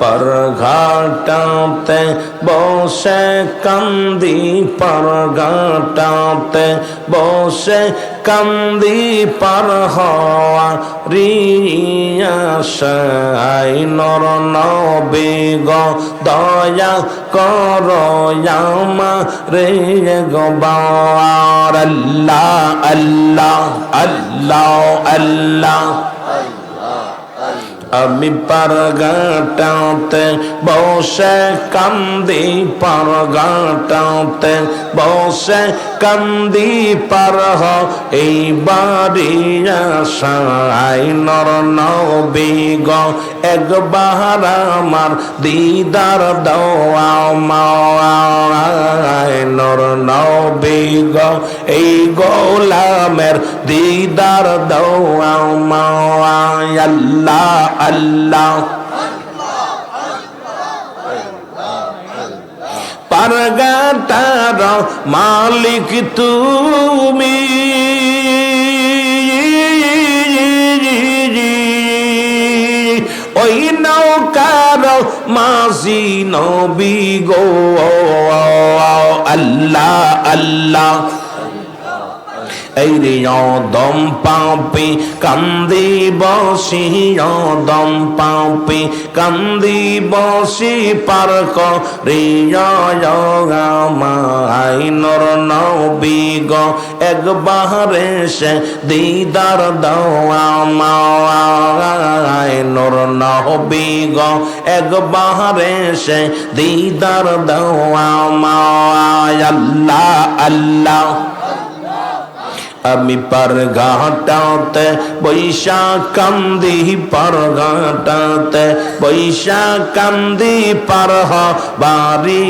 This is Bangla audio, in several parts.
পরঘাটাতে বসে কান্দি পরঘাটাতে বসে কান্দি পার হওয়া রিয়াশাই নর নবী গো দয়া কর আমা রে গো বাওয়ার আল্লাহ আল্লাহ আল্লাহ আল্লাহ আমি পারগাটাতে বসে কান্দি, পারগাটাতে বসে কান্দি পার এই বাড়ি আশাই নর নবী গ, একবার আমার দিদার দেওয়া মাওয়ায় নর নবী গ, এই গোলামের দিদার দেওয়া মাওয়ায় আল্লাহ আল্লাহ। পারগাটার মালিক তুমি। ওই নৌকার মাসি নবী গো। আল্লাহ আল্লাহ। দম পাপি কান্দি বসি দম পাপি কান্দি বসি পার্ক রিয়াই নর নবী গ সে দিদার নর নবী গ সে দিদার মাওয়াই আল্লাহ আল্লাহ আমি পার ঘাটাতে বৈশাখ কান্দি পার ঘাটাতে বৈশাখ কান্দি পার হ, বাড়ি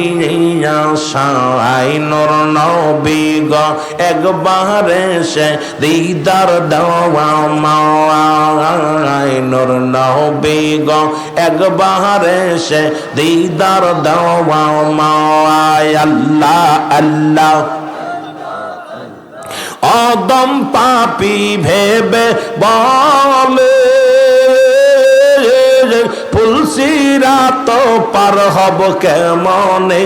সাই নর নবী গ। একবারে সে দিদার দেওয়া মাই নর নবী গ। একবারে সে দিদার দেওয়া মায় আল্লাহ আল্লাহ। অদম পাপি ভেবে বলে ফুলসিরা তো পার হব কেমনে?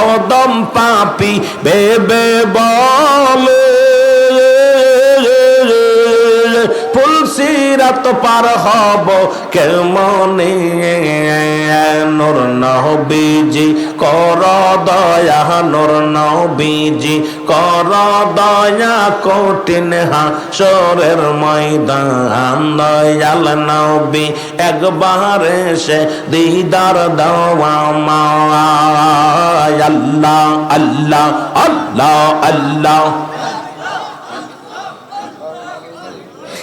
অদম পাপি ভেবে বলে ফুলসিরাত পার হব, কেমনে? নূর নবীজি, কর দয়া, নূর নবীজি, কর দয়া, কঠিন হাসরের ময়দান। দয়াল নবী একবার সে দিদার দেওয়া মা আল্লাহ আল্লাহ আল্লাহ আল্লাহ।